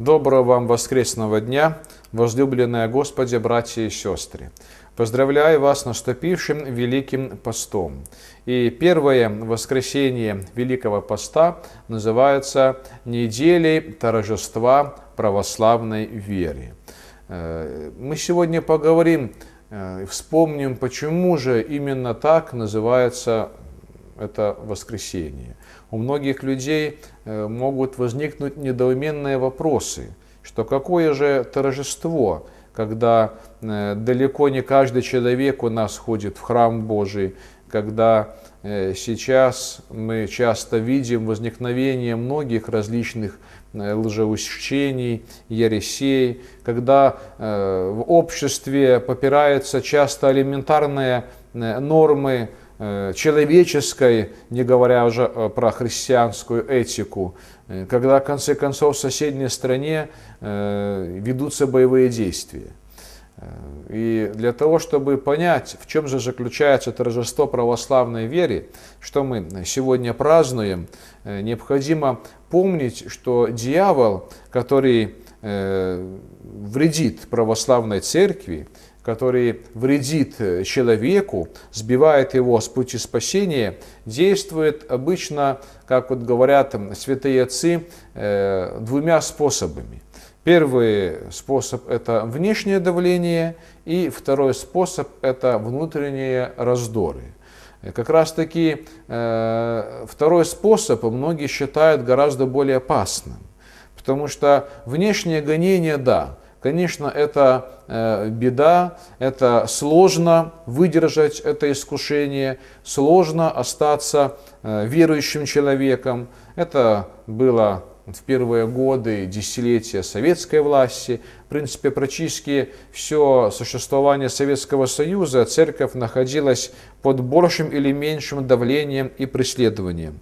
Доброго вам воскресного дня, возлюбленные Господи, братья и сестры. Поздравляю вас с наступившим Великим Постом. И первое воскресенье Великого Поста называется «Неделей торжества православной веры». Э, мы сегодня поговорим, э, вспомним, почему же именно так называется это воскресенье. У многих людей э, могут возникнуть недоуменные вопросы, что какое же торжество, когда э, далеко не каждый человек у нас ходит в храм Божий, когда э, сейчас мы часто видим возникновение многих различных лжеучений, ересей, когда в обществе попираются часто элементарные нормы человеческой, не говоря уже э, про христианскую этику, э, когда в конце концов в соседней стране ведутся боевые действия. И для того, чтобы понять, в чем же заключается торжество православной веры, что мы сегодня празднуем, необходимо помнить, что дьявол, который вредит православной церкви, который вредит э, человеку, сбивает его с пути спасения, действует обычно, как вот говорят святые отцы, э, двумя способами. Первый способ – это внешнее давление, и второй способ – это внутренние раздоры. Как раз таки э, второй способ многие считают гораздо более опасным, потому что внешнее гонение – да, Конечно, это э, беда, это сложно выдержать это искушение, сложно остаться э, верующим человеком. Это было в первые годы, десятилетия советской власти. В принципе, практически все существование Советского Союза церковь находилась под большим или меньшим давлением и преследованием.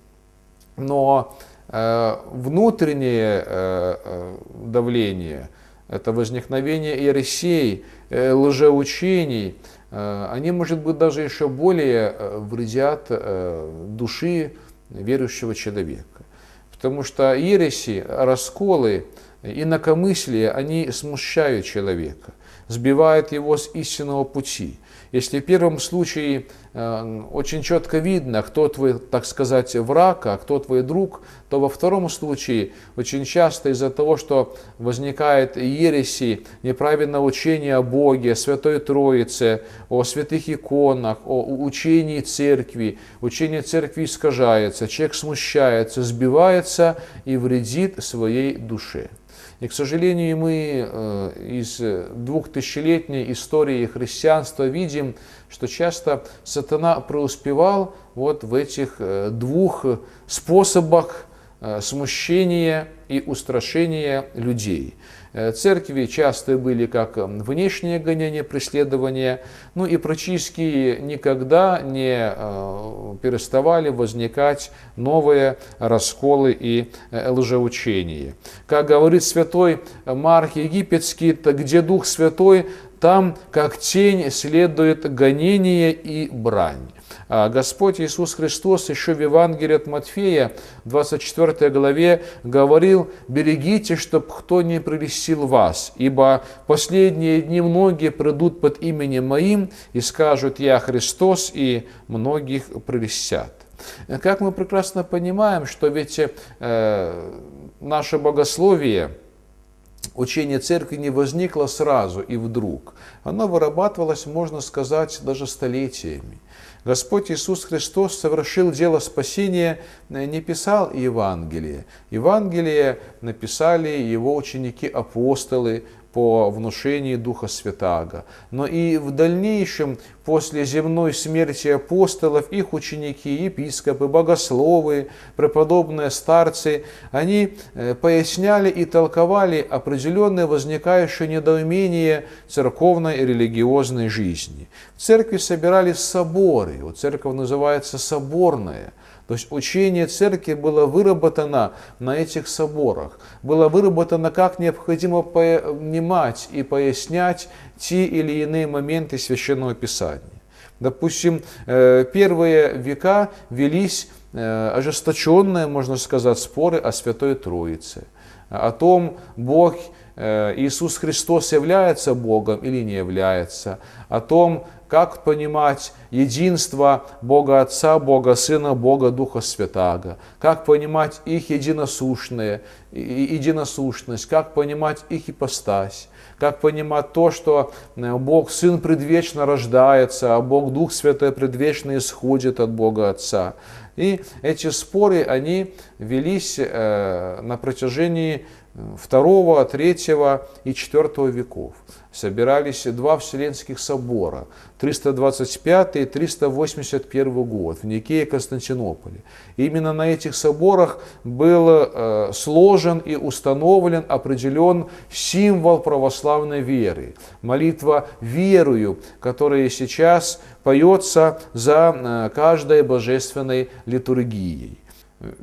Но э, внутреннее э, э давление – это возникновение ересей, э, лжеучений, э, они, может быть, даже еще более э, вредят души верующего человека. Потому что ереси, расколы, инакомыслие, они смущают человека, сбивают его с истинного пути. Если в первом случае э, очень четко видно, кто твой, так сказать, враг, а кто твой друг, то во втором случае очень часто из-за того, что возникает ереси, неправильное учение о Боге, Святой Троице, о святых иконах, о учении церкви, учение церкви искажается, человек смущается, сбивается и вредит своей душе. И, к сожалению, мы э, из двухтысячелетней истории христианства видим, что часто сатана преуспевал вот в этих э, двух способах э, смущения и устрашения людей. Э, церкви часто были как внешнее гонение, преследование, ну и практически никогда не э, переставали возникать новые расколы и э, лжеучения. Как говорит святой Марк Египетский, где Дух Святой, там как тень следует гонение и брань. А Господь Иисус Христос еще в Евангелии от Матфея, 24 главе, говорил, берегите, чтоб кто не прелестил вас, ибо последние дни многие придут под именем Моим и скажут, я Христос, и многих прелестят. Как мы прекрасно понимаем, что ведь э, наше богословие – учение церкви не возникло сразу и вдруг. Оно вырабатывалось, можно сказать, даже столетиями. Господь Иисус Христос совершил дело спасения, э, не писал Евангелие. Евангелие написали его ученики-апостолы, по внушению Духа Святаго. Но и в дальнейшем, после земной смерти апостолов, их ученики, епископы, богословы, преподобные старцы, они э, поясняли и толковали определенные возникающие недоумения церковной и религиозной жизни. В церкви собирались соборы, вот церковь называется соборная – то есть учение церкви было выработано на этих соборах, было выработано, как необходимо понимать и пояснять те или иные моменты Священного Писания. Допустим, э, первые века велись э, ожесточенные, можно сказать, споры о Святой Троице. о том, Бог Э, Иисус Христос является Богом или не является, о том, как понимать единство Бога Отца, Бога Сына, Бога Духа Святаго, как понимать их единосущное, единосущность, как понимать их ипостась, как понимать то, что э, Бог Сын предвечно рождается, а Бог Дух Святой предвечно исходит от Бога Отца. И эти споры, они велись э, на протяжении второго, третьего и четвертого веков. Собирались два Вселенских собора, 325 и 381 год в Никее Константинополе. И именно на этих соборах был э, сложен и установлен, определен символ православной веры. Молитва «Верую», которая сейчас поется за э, каждой божественной литургией.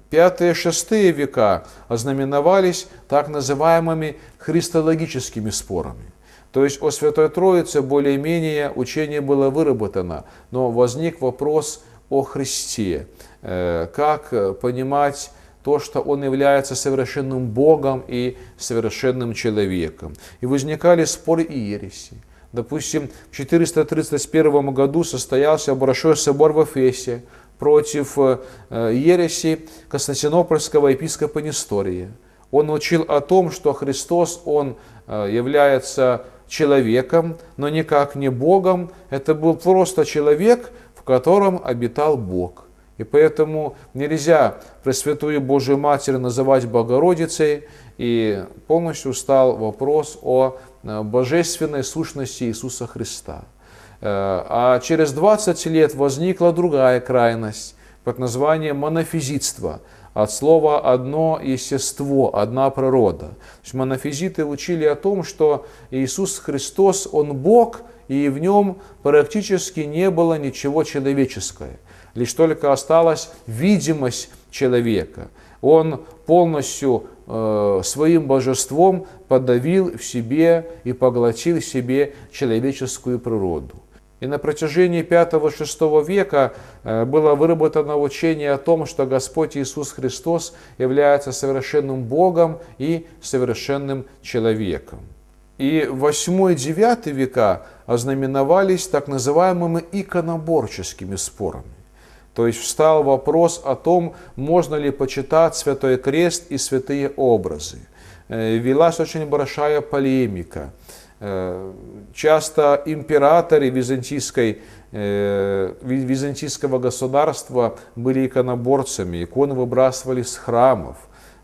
Пятые и шестые века ознаменовались так называемыми христологическими спорами. То есть о Святой Троице более-менее учение было выработано, но возник вопрос о Христе. Э, как понимать то, что Он является совершенным Богом и совершенным человеком. И возникали споры и ереси. Допустим, в 431 году состоялся Большой собор в Эфесе, против э, ереси Константинопольского епископа Нестория. Он учил о том, что Христос, Он э, является человеком, но никак не Богом. Это был просто человек, в котором обитал Бог. И поэтому нельзя Пресвятую Божию Матерь называть Богородицей, и полностью стал вопрос о э, божественной сущности Иисуса Христа. Э, а через 20 лет возникла другая крайность под названием монофизитство. От слова «одно естество», «одна природа». То есть монофизиты учили о том, что Иисус Христос, Он Бог, и в Нем практически не было ничего человеческого. Лишь только осталась видимость человека. Он полностью э, своим божеством подавил в себе и поглотил в себе человеческую природу. И на протяжении 5-6 века э, было выработано учение о том, что Господь Иисус Христос является совершенным Богом и совершенным человеком. И 8 и 9 века ознаменовались так называемыми иконоборческими спорами. То есть встал вопрос о том, можно ли почитать Святой Крест и святые образы. Э, велась очень большая полемика – часто императоры византийской, э, византийского государства были иконоборцами, иконы выбрасывали с храмов.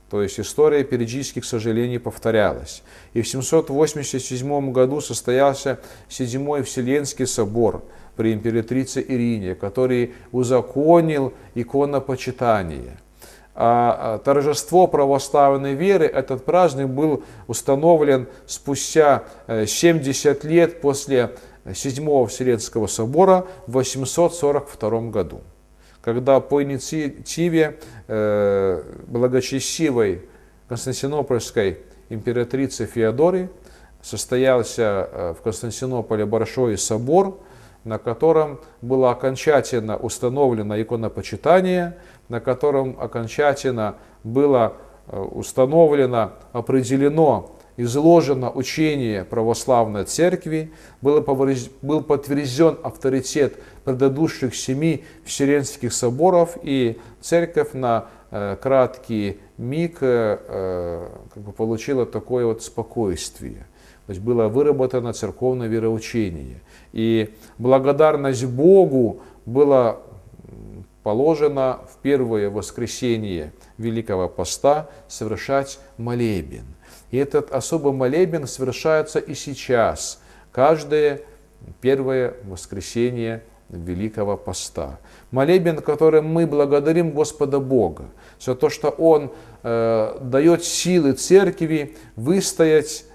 То есть история периодически, к сожалению, повторялась. И в 787 году состоялся Седьмой Вселенский собор при императрице Ирине, который узаконил иконопочитание – торжество православной веры, этот праздник был установлен спустя 70 э, лет после Седьмого Вселенского собора в 842 году, когда по инициативе э, благочестивой Константинопольской императрицы Феодоры состоялся э, в Константинополе Большой собор, на котором было окончательно установлено иконопочитание, на котором окончательно было э, установлено, определено, изложено учение православной церкви, был подтвержден авторитет предыдущих семи Вселенских соборов, и церковь на э, краткий миг э, как бы получила такое вот спокойствие. То есть было выработано церковное вероучение. И благодарность Богу была положено в первое воскресенье Великого Поста совершать молебен. И этот особый молебен совершается и сейчас, каждое первое воскресенье Великого Поста. Молебен, которым мы благодарим Господа Бога за то, что Он э, дает силы церкви выстоять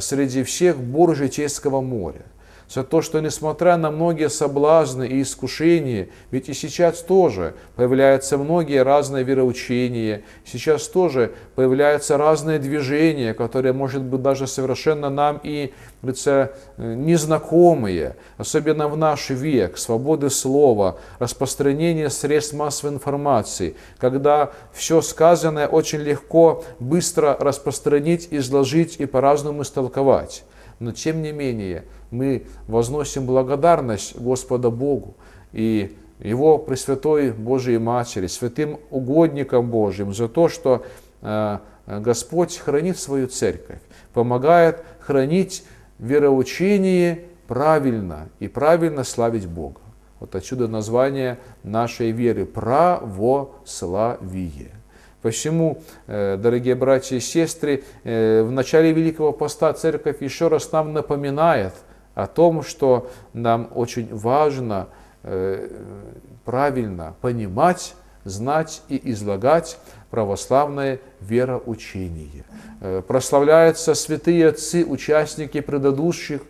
среди всех бур житейского моря за то, что несмотря на многие соблазны и искушения, ведь и сейчас тоже появляются многие разные вероучения, сейчас тоже появляются разные движения, которые, может быть, даже совершенно нам и говорится, незнакомые, особенно в наш век, свободы слова, распространение средств массовой информации, когда все сказанное очень легко, быстро распространить, изложить и по-разному истолковать. Но тем не менее, мы возносим благодарность Господа Богу и Его Пресвятой Божией Матери, святым угодникам Божьим за то, что э, Господь хранит свою церковь, помогает хранить вероучение правильно и правильно славить Бога. Вот отсюда название нашей веры – православие. Посему, э, дорогие братья и сестры, э, в начале Великого Поста Церковь еще раз нам напоминает о том, что нам очень важно э, правильно понимать, знать и излагать православное вероучение. Прославляются святые отцы, участники предыдущих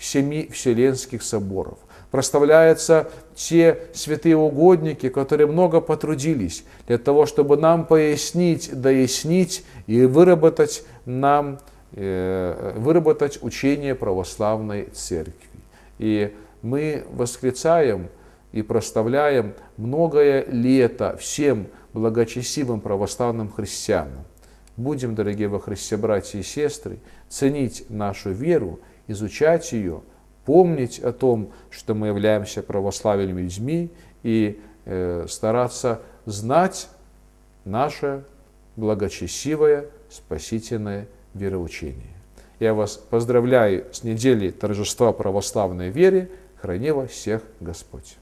семи Вселенских соборов проставляются те святые угодники, которые много потрудились для того, чтобы нам пояснить, дояснить и выработать нам э, выработать учение православной церкви. И мы восклицаем и проставляем многое лето всем благочестивым православным христианам. Будем, дорогие во Христе братья и сестры, ценить нашу веру, изучать ее, помнить о том, что мы являемся православными людьми и э, стараться знать наше благочестивое спасительное вероучение. Я вас поздравляю с неделей торжества православной веры. Храни вас всех Господь.